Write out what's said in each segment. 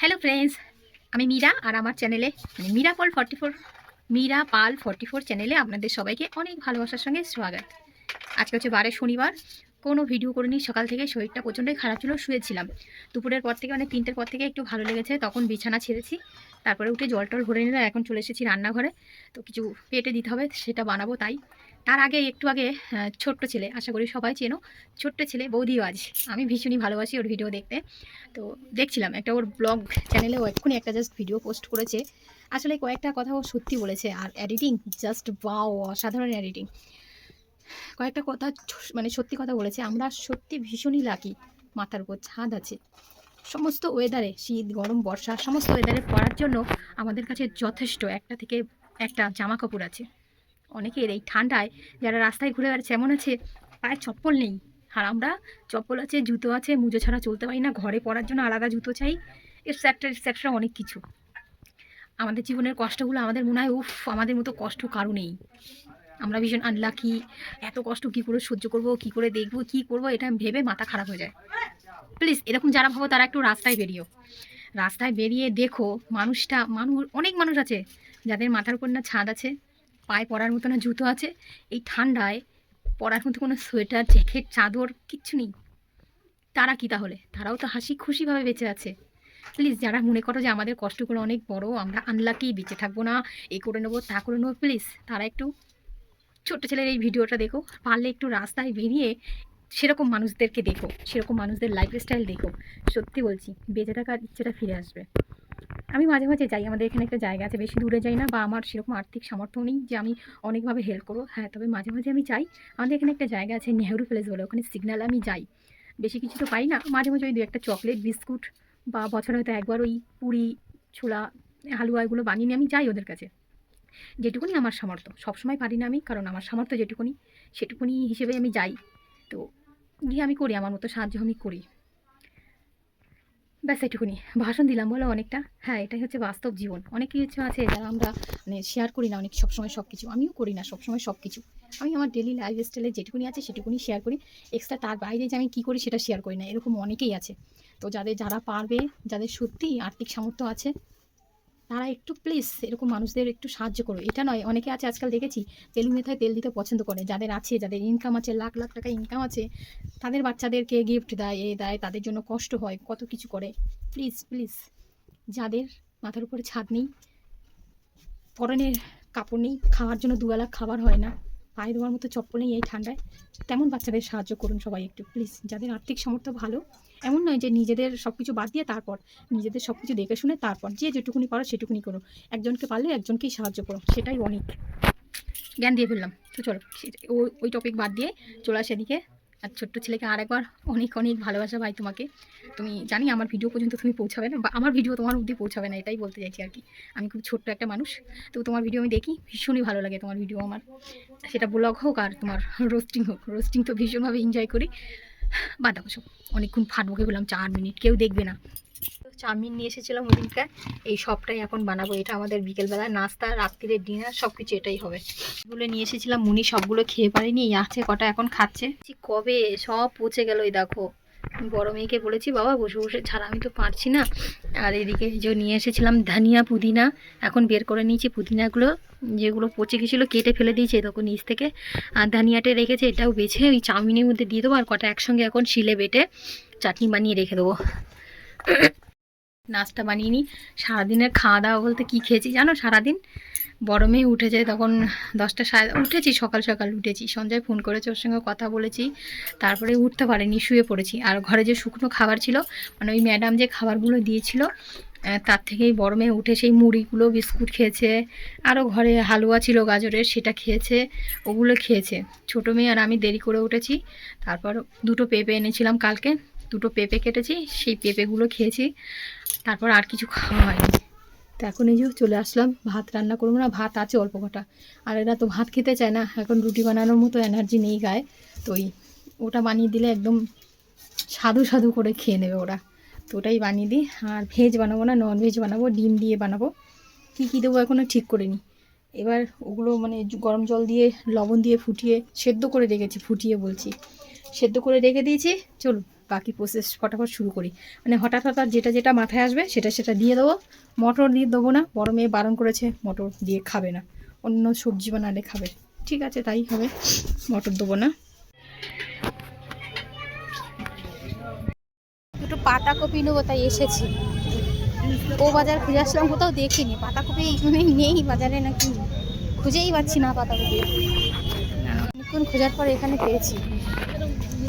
Hello friends আমি মীরা আর আমার চ্যানেলে মানে Meera Pal forty four Meera Pal forty four চ্যানেলে আপনাদের সবাইকে অনেক ভালোবাসার সঙ্গে স্বাগত। আজকে হচ্ছে বারে শনিবার। কোনো ভিডিও করিনি, সকাল থেকে শরীরটা প্রচণ্ডই খারাপ ছিল, শুয়েছিলাম। দুপুরের পর থেকে মানে তিনটের পর থেকে একটু ভালো লেগেছে, তখন বিছানা ছেড়েছি। তারপরে উঠে জল টল ভরে নিলাম, এখন চলে এসেছি রান্নাঘরে। তো কিছু পেটে দিতে হবে, সেটা বানাবো তাই। তার আগে একটু আগে ছোট্ট ছেলে, আশা করি সবাই চেনো, ছোট্ট ছেলে বৌদিও আজ। আমি ভীষণই ভালোবাসি ওর ভিডিও দেখতে। তো দেখছিলাম একটা ওর ব্লগ চ্যানেলে ও এক্ষুনি একটা জাস্ট ভিডিও পোস্ট করেছে। আসলে কয়েকটা কথা ও সত্যি বলেছে, আর এডিটিং জাস্ট বাও অসাধারণ এডিটিং কয়েকটা কথা মানে সত্যি কথা বলেছে, আমরা সত্যি ভীষণই লাকি মাথার উপর ছাদ আছে। সমস্ত ওয়েদারে শীত, গরম, বর্ষা, সমস্ত ওয়েদারে পড়ার জন্য আমাদের কাছে যথেষ্ট একটা থেকে একটা জামা কাপড় আছে। অনেকের এই ঠান্ডায় যারা রাস্তায় ঘুরে বেড়াচ্ছে, এমন আছে, পায়ে চপ্পল নেই। আর আমরা চপ্পল আছে, জুতো আছে, মুজো ছাড়া চলতে পারি না, ঘরে পড়ার জন্য আলাদা জুতো চাই। এক্সেট্রা এক্সেট্রা অনেক কিছু। আমাদের জীবনের কষ্টগুলো আমাদের মনে হয়, উফ, আমাদের মতো কষ্ট কারও নেই। আমরা ভীষণ আনলাকি এত কষ্ট কী করে সহ্য করব, কী করে দেখব, কী করব, এটা ভেবে মাথা খারাপ হয়ে যায়। প্লিজ এরকম যারা ভাবো, তারা একটু রাস্তায় বেরিয়েও রাস্তায় বেরিয়ে দেখো, মানুষটা, মানুষ, অনেক মানুষ আছে, যাদের মাথার উপর না ছাদ আছে। পায়ে পরার মতো না, জুতো আছে। এই ঠান্ডায় পরার মতো কোনো সোয়েটার, জ্যাকেট, চাদর কিচ্ছু নেই। তারা কি তাহলে? তারাও তো হাসি খুশিভাবে বেঁচে আছে। প্লিজ, যারা মনে করো যে আমাদের কষ্টগুলো অনেক বড়, আমরা আনলাকি বেঁচে থাকব না এই করে নেব, তা করে নেব, প্লিজ, তারা একটু ছোট্ট ছেলের এই ভিডিওটা দেখো। পারলে একটু রাস্তায় বেরিয়ে সেরকম মানুষদেরকে দেখো, সেরকম মানুষদের লাইফ স্টাইল দেখো। সত্যি বলছি, বেঁচে থাকার ইচ্ছেটা ফিরে আসবে। আমি মাঝে মাঝে যাই, আমাদের এখানে একটা জায়গা আছে, বেশি দূরে যাই না, বা আমার সেরকম আর্থিক সামর্থ্য নেই যে আমি অনেকভাবে হেল্প করব। হ্যাঁ তবে মাঝে মাঝে আমি যাই। আমাদের এখানে একটা জায়গা আছে নেহরু প্লেস বলে, ওখানে সিগন্যাল আমি যাই। বেশি কিছু তো পাই না। মাঝে মাঝে ওই দু একটা চকলেট বিস্কুট বা বছরে হয়তো একবার ওই পুরি, ছোলা, হালুয়া এগুলো বানিয়ে নিয়ে আমি যাই ওদের কাছে। যেটুকুনি আমার সামর্থ্য। সবসময় পারি না আমি, কারণ আমার সামর্থ্য যেটুকুনি, সেটুকুনি হিসেবে আমি যাই। তো গিয়ে আমি করি, আমার মতো সাহায্য আমি করি। ব্যাস এটুকুনি ভাষণ দিলাম বলো অনেকটা। হ্যাঁ এটাই হচ্ছে বাস্তব জীবন। অনেক কিছু আছে যারা আমরা মানে শেয়ার করি না অনেক, সবসময় সব কিছু আমিও করি না সবসময় সব কিছু আমি আমার ডেলি লাইফ স্টাইলে যেটুকুনি আছে সেটুকুনি শেয়ার করি। এক্সট্রা তার বাইরে যে আমি কী করি সেটা শেয়ার করি না। এরকম অনেকেই আছে। তো যাদের, যারা পারবে, যাদের সত্যিই আর্থিক সামর্থ্য আছে তারা একটু প্লিজ এরকম মানুষদের একটু সাহায্য করো এটা নয়, অনেকে আছে আজকাল দেখেছি তেলু মেথায় তেল দিতে পছন্দ করে। যাদের আছে, যাদের ইনকাম আছে, লাখ লাখ টাকা ইনকাম আছে, তাদের বাচ্চাদেরকে গিফট দেয়, এ দেয়, তাদের জন্য কষ্ট হয়, কত কিছু করে। প্লিজ প্লিজ যাদের মাথার উপরে ছাদ নেই, পরনের কাপড় নেই, খাওয়ার জন্য দুবেলা খাবার হয় না। পায়ে দেওয়ার মতো চপ্পল নেই এই ঠান্ডায় তেমন বাচ্চাদের সাহায্য করুন সবাই একটু প্লিজ যাদের আর্থিক সামর্থ্য ভালো, এমন নয় যে নিজেদের সব কিছু বাদ দিয়ে তারপর, নিজেদের সব কিছু দেখে শুনে তারপর, যে যেটুকুনি পারো সেটুকুনি করো। একজনকে পারলে একজনকেই সাহায্য করো, সেটাই অনেক। জ্ঞান দিয়ে ফেললাম। তো চলো ওই টপিক বাদ দিয়ে চলে আসে এদিকে। আর ছোট্ট ছেলেকে আরেকবার অনেক অনেক ভালোবাসা ভাই তোমাকে। তুমি জানি আমার ভিডিও পর্যন্ত তুমি পৌঁছাবে না, বা আমার ভিডিও তোমার অব্দি পৌঁছাবে না, এটাই বলতে চাইছি আর কি। আমি খুব ছোট্ট একটা মানুষ, তো তোমার ভিডিও আমি দেখি, ভীষণই ভালো লাগে তোমার ভিডিও আমার। সেটা ব্লগ হোক আর তোমার রোস্টিং হোক রোস্টিং তো ভীষণভাবে এনজয় করি। বাদ দাও অনেকক্ষণ ফাটবোকে বললাম চার মিনিট কেউ দেখবে না। চাউমিন নিয়ে এসেছিলাম ওদিনকার এই সবটাই এখন বানাবো। এটা আমাদের বিকেলবেলা, নাস্তা, রাত্রিরে ডিনার সব কিছু এটাই হবে। এগুলো নিয়ে এসেছিলাম, মুনি সবগুলো খেয়ে পারিনি। এই আছে, কটা এখন খাচ্ছে। কবে? সব পচে গেল এই দেখো। বড় মেয়েকে বলেছি, বাবা, বসে বসে, ছাড়া, আমি তো পারছি না। আর এদিকে যে নিয়ে এসেছিলাম ধনিয়া পুদিনা। এখন বের করে নিয়েছি পুদিনাগুলো। যেগুলো পচে গেছিল, কেটে ফেলে দিয়েছে তখন নিচ থেকে। আর ধনিয়াটা রেখেছে, এটাও বেছে ওই চাউমিনের মধ্যে দিয়ে দেবো। আর কটা একসঙ্গে এখন শিলে বেটে চাটনি বানিয়ে রেখে দেবো। নাস্তা বানিয়ে নিই। সারাদিনের খাওয়া দাওয়া বলতে কী খেয়েছি জানো? সারাদিন বড় মেয়ে উঠেছে তখন দশটা সাড়ে উঠেছি, সকাল সকাল উঠেছি। সঞ্জয় ফোন করেছে ওর সঙ্গে কথা বলেছি। তারপরে উঠতে পারেনি, শুয়ে পড়েছি। আর ঘরে যে শুকনো খাবার ছিল মানে ওই ম্যাডাম যে খাবারগুলো দিয়েছিল তার থেকেই বড় মেয়ে উঠে সেই মুড়িগুলো, বিস্কুট খেয়েছে। আরও ঘরে হালুয়া ছিল, গাজরের, সেটা খেয়েছে, ওগুলো খেয়েছে। ছোটো মেয়ে আর আমি দেরি করে উঠেছি। তারপর দুটো পেঁপে এনেছিলাম কালকে। দুটো পেঁপে কেটেছি, সেই পেঁপেগুলো খেয়েছি। তারপর আর কিছু খাওয়া হয়নি। তো এখন এই যে চলে আসলাম, ভাত রান্না করব না, ভাত আছে অল্প কটা। আর এরা তো ভাত খেতে চায় না, এখন রুটি বানানোর মতো এনার্জি নেই গায়ে। তো ওই ওটা বানিয়ে দিলে একদম সাধু সাধু করে খেয়ে নেবে ওরা। তো ওটাই বানিয়ে দিই। আর ভেজ বানাবো না নন ভেজ বানাবো, ডিম দিয়ে বানাবো। কী কী দেবো এখনও ঠিক করে নিই এবার ওগুলো মানে গরম জল দিয়ে, লবণ দিয়ে ফুটিয়ে, সেদ্ধ করে রেখেছি, ফুটিয়ে বলছি। সেদ্ধ করে রেখে দিয়েছি, চলুন। বাকি প্রসেস ফটাফট শুরু করি। মানে হঠাৎ হঠাৎ যেটা যেটা মাথায় আসবে, সেটা সেটা দিয়ে দেবো। মটর দিয়ে দেবো না, বড় মেয়ে বারণ করেছে, মটর দিয়ে খাবে না। অন্য সবজি বানালে খাবে। ঠিক আছে, তাই হবে। মটর দেবো না। দুটো পাতাকপি নেব, তাই এসেছি। ও বাজার খুঁজে আসলাম, কোথাও দেখিনি। পাতাকপি এইখানে নেই, বাজারে নাকি? খুঁজেই পাচ্ছি না পাতাকপি অনেকক্ষণ খোঁজার পর এখানে পেয়েছি।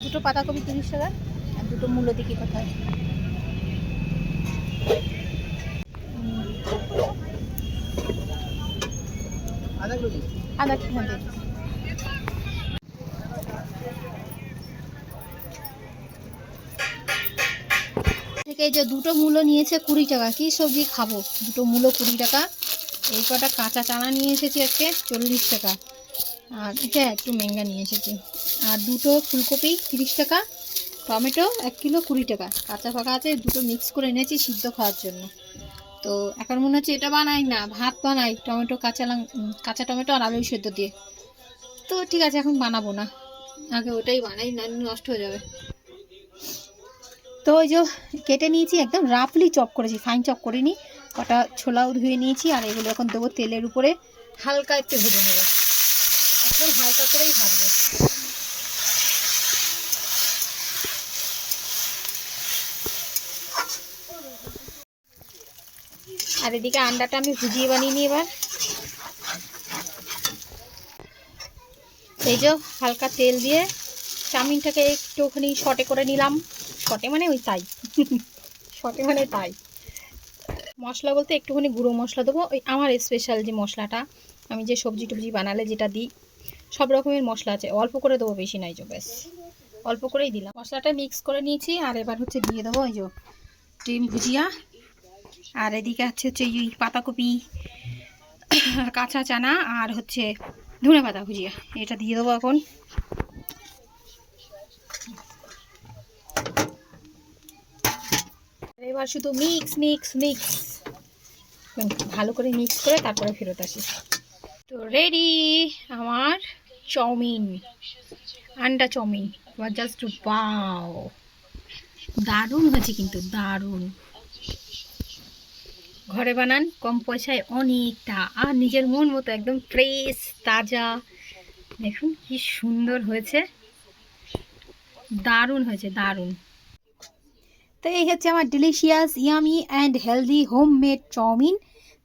দুটো পাতাকপি তিরিশ টাকা আর দুটো মূল্য দেখি কোথায়। আদা কি থেকে যে দুটো মূলো নিয়েছে কুড়ি টাকা, কি সবজি খাব? দুটো মূলো কুড়ি টাকা। এই কটা কাঁচা চানা নিয়ে এসেছি আজকে, চল্লিশ টাকা। আর এটা একটু মেঙ্গা নিয়ে এসেছি। আর দুটো ফুলকপি তিরিশ টাকা, টমেটো এক কিলো কুড়ি টাকা। কাঁচা পাকা আছে, দুটো মিক্স করে এনেছি সিদ্ধ খাওয়ার জন্য। তো এখন মনে হচ্ছে এটা বানাই না, ভাত বানাই, টমেটো, কাঁচা লাং কাঁচা টমেটো আর আলু সেদ্ধ দিয়ে। তো ঠিক আছে, এখন বানাবো না। আগে ওটাই বানাই, না নষ্ট হয়ে যাবে। তো ওই যে কেটে নিয়েছি, একদম রাফলি চপ করেছি ফাইন চপ করিনি। কটা ছোলাও ধুয়ে নিয়েছি, আর এগুলো এখন দেবো তেলের উপরে। হালকা একটু ভেজে নেব। একদম হালকা করেই ভাজবো। আর এদিকে আন্ডাটা আমি ভুজিয়ে বানিয়ে নিই এবার। এই যে হালকা তেল দিয়ে, চাউমিনটাকে একটুখানি শটে করে নিলাম। শটে মানে ওই তাই। শটে মানে তাই। মশলা বলতে একটুখানি গুঁড়ো মশলা দেবো। ওই আমার স্পেশাল যে মশলাটা, আমি যে সবজি টবজি বানালে যেটা দিই, সব রকমের মশলা আছে। অল্প করে দেবো বেশি নাই যে, ব্যাস। অল্প করেই দিলাম। মশলাটা মিক্স করে নিয়েছি, আর এবার হচ্ছে দিয়ে দেবো ওই যে ডিম ভুজিয়া। আর এদিকে হচ্ছে হচ্ছে এই পাতাকপি, কাঁচা চানা, আর হচ্ছে ধনে পাতা ভুজিয়া। এটা দিয়ে দেবো এখন। এবার শুধু মিক্স মিক্স মিক্স ভালো করে মিক্স করে তারপরে ফেরত আসি। তো রেডি আমার চাউমিন, আন্ডা চাউমিন। জাস্ট বাও দারুণ হয়েছে কিন্তু, দারুণ। ঘরে বানান, কম পয়সায় অনেকটা, আর নিজের মন মতো একদম ফ্রেশ তাজা। দেখুন কি সুন্দর হয়েছে। দারুণ হয়েছে, দারুণ। তো এই হচ্ছে আমার delicious yummy and healthy home made chowmein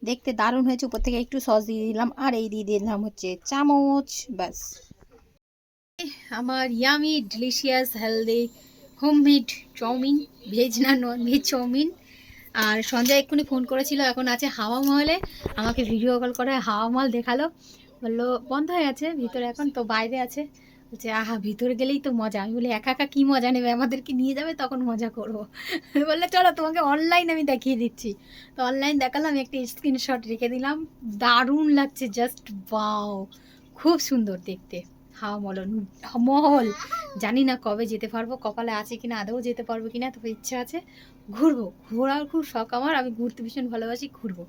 দেখতে দারুণ হয়েছে, উপর থেকে একটু সস দিয়ে দিলাম, আর এই দিয়ে দিলাম হচ্ছে চামচ, ব্যাস। আমার yummy delicious healthy homemade chowmein veg না নন ভেজ চাউমিন আর সঞ্জয় এক্ষুনি ফোন করেছিল, এখন আছে হাওয়া মহলে, আমাকে ভিডিও কল করে হাওয়া মহল দেখাল। বলল, বন্ধ হয়ে গেছে ভিতরে এখন তো বাইরে আছে। বলছে আহা, ভিতরে গেলেই তো মজা। আমি বলি, একা একা কী মজা নেবে? আমাদেরকে নিয়ে যাবে, তখন মজা করব। বললে, চলো, তোমাকে অনলাইন আমি দেখিয়ে দিচ্ছি। তো অনলাইন দেখালাম, একটা স্ক্রিনশট রেখে দিলাম। দারুণ লাগছে জাস্ট বাও খুব সুন্দর দেখতে। হাওয়া মলন মহল! জানি না কবে যেতে পারব, কপালে আছে কিনা, আদৌ যেতে পারব কিনা, তবে ইচ্ছা আছে। ঘুরবো, ঘোরার খুব শখ আমার, আমি ঘুরতে ভীষণ ভালোবাসি, ঘুরবো।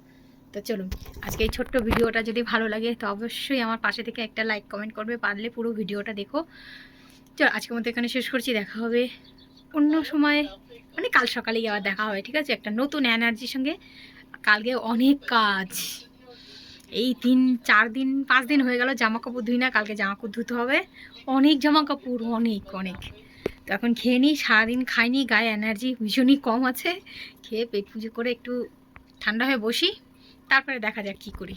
তো চলুন, আজকে এই ছোট্ট ভিডিওটা যদি ভালো লাগে, তো অবশ্যই আমার পাশে থেকে একটা লাইক, কমেন্ট করবে, পারলে পুরো ভিডিওটা দেখো। চলো, আজকের মতো এখানে শেষ করছি, দেখা হবে অন্য সময়। মানে কাল সকালেই আবার দেখা হবে, ঠিক আছে? একটা নতুন এনার্জির সঙ্গে। কালকে অনেক কাজ। এই তিন, চার দিন, পাঁচ দিন হয়ে গেল জামা কাপড় ধুই না, কালকে জামা কাপড় ধুতে হবে। অনেক জামা কাপড় অনেক অনেক। তো এখন খেয়ে নিই, সারাদিন খাইনি, গায়ে এনার্জি ভীষণই কম আছে। খেয়ে পেট পুজো করে একটু ঠান্ডা হয়ে বসি। তারপরে দেখা যাক কি করি।